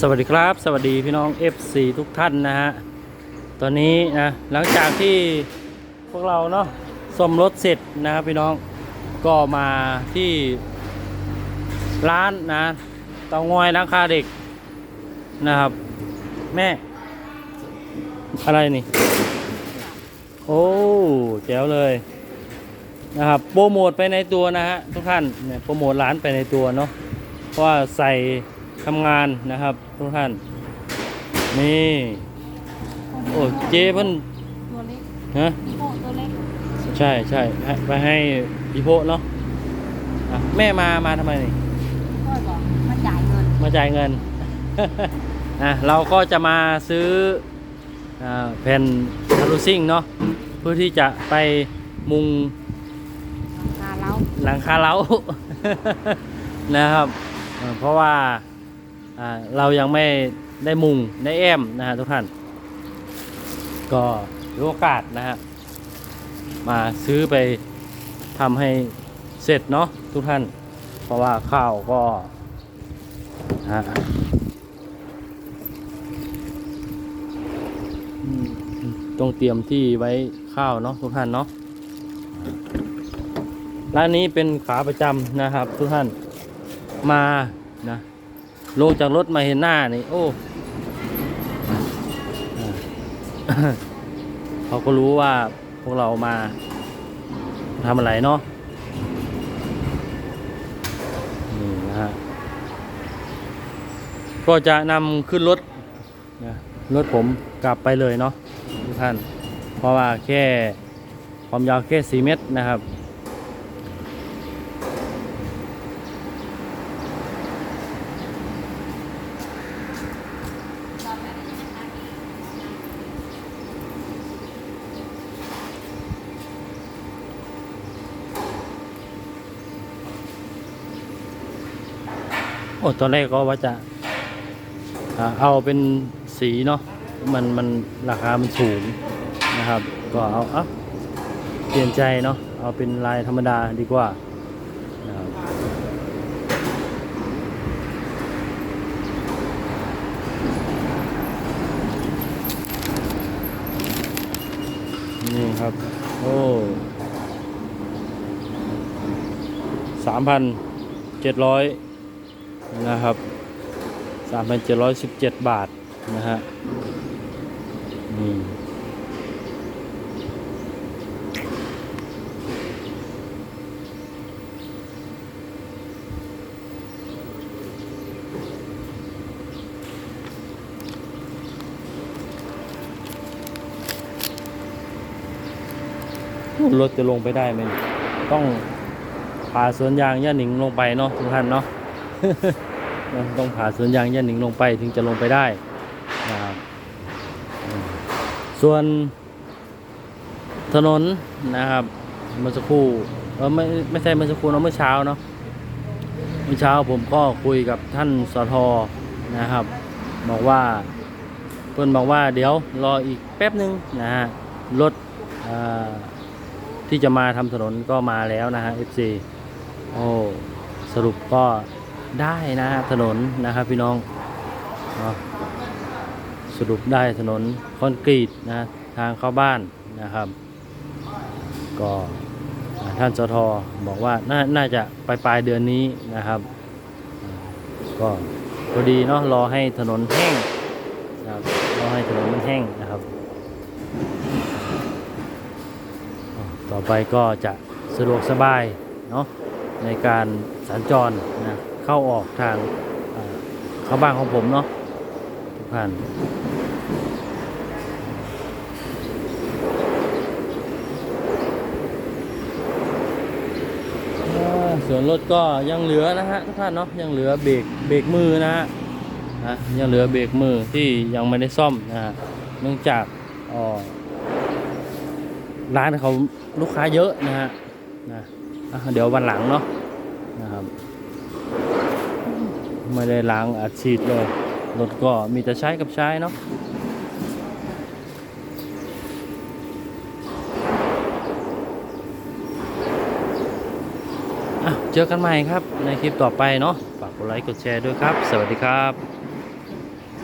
สวัสดีครับ สวัสดีพี่น้อง FC ทุกท่านนะฮะ ตอนนี้นะหลังจากที่พวกเราเนาะซ่อมรถเสร็จนะครับพี่น้องก็มาที่ร้านนะเตางอยร้าคาเด็กนะครับ แม่ อะไรนี่ โอ้แจ๋วเลยนะครับโปรโมทไปในตัวนะฮะทุกท่านเนี่ยโปรโมทร้านไปในตัวเนาะเพราะว่าใส่ ทำงานนะครับ ทุกท่าน นี่โอ้เจ๊เพิ่นตัวเล็กฮะโอ้ตัวเล็กใช่ใช่ให้ไปให้พี่โพเนาะอะแม่มามาทำไมนี่พ่อบอกมาจ่ายเงินมาจ่ายเงิน นะเราก็จะมาซื้ออ่าแผ่นทารุซิ่งเนาะเพื่อที่จะไปมุงพาเราหลังคาเล้า นะครับเอ่อเพราะว่าอ่า เรายังไม่ได้มุงได้แอมนะฮะทุกท่าน ก็รู้โอกาสนะฮะมาซื้อไปทำให้เสร็จเนาะทุกท่าน เพราะว่าข้าวก็ฮะต้องเตรียมที่ไว้ข้าวเนาะทุกท่านเนาะร้านนี้เป็นขาประจำนะครับทุกท่านมานะ ลงจากรถมาเห็นหน้านี่ โอ้เขาก็รู้ว่าพวกเรามาทำอะไรเนาะนี่นะฮะก็จะนำขึ้นรถนะรถผมกลับไปเลยเนาะทุกท่าน เพราะว่าแค่ความยาวแค่ 4 เมตรนะครับ โอ้ตอนแรกก็ว่าจะเอาเป็นสีเนาะมันมันราคามันสูงนะครับ ก็เอาเอะเปลี่ยนใจเนาะเอาเป็นลายธรรมดาดีกว่านี่ครับ โอ้สามพันเจ็ดร้อย นะครับ3,717บาทนะฮะนี่รถจะลงไปได้ไหมต้องผ่าสวนยางย่าหนิงลงไปเนาะทุกท่านเนาะ ต้องผ่าสวนยางย่าหนิงลงไปถึงจะลงไปได้นะครับส่วนถนนนะครับเมื่อสักครู่เออไม่ไม่ใช่เมื่อสักครู่เนอะเมื่อเช้าเนาะเมื่อเช้าผมก็คุยกับท่านสทนะครับ บอกว่าเพื่อนบอกว่าเดี๋ยวรออีกแป๊บหนึ่งนะฮะรถที่จะมาทำถนนก็มาแล้วนะฮะ FC โอ้สรุปก็ ได้นะถนนนะครับพี่น้องสรุปได้ถนนคอนกรีตนะทางเข้าบ้านนะครับ ก็ท่านสทบอกว่าน่าน่าจะปลายปลายเดือนนี้นะครับ ก็พอดีเนาะรอให้ถนนแห้งนะครับรอให้ถนนมันแห้งนะครับ ต่อไปก็จะสะดวกสบายเนาะในการสัญจรนะ เข้าออกทางเข้าบ้านของผมเนาะทุกท่านส่วนรถก็ยังเหลือนะฮะทุกท่านเนาะยังเหลือเบรกเบรกมือนะฮะยังเหลือเบรกมือที่ยังไม่ได้ซ่อมนะฮะเนื่องจากอ๋อร้านเขาลูกค้าเยอะนะฮะนะเดี๋ยววันหลังเนาะนะครับ ไม่ได้ล้างอัดฉีดเลย รถก็มีแต่ใช้กับใช้เนาะอะเจอกันใหม่ครับในคลิปต่อไปเนาะ ฝากกดไลค์กดแชร์ด้วยครับ สวัสดีครับ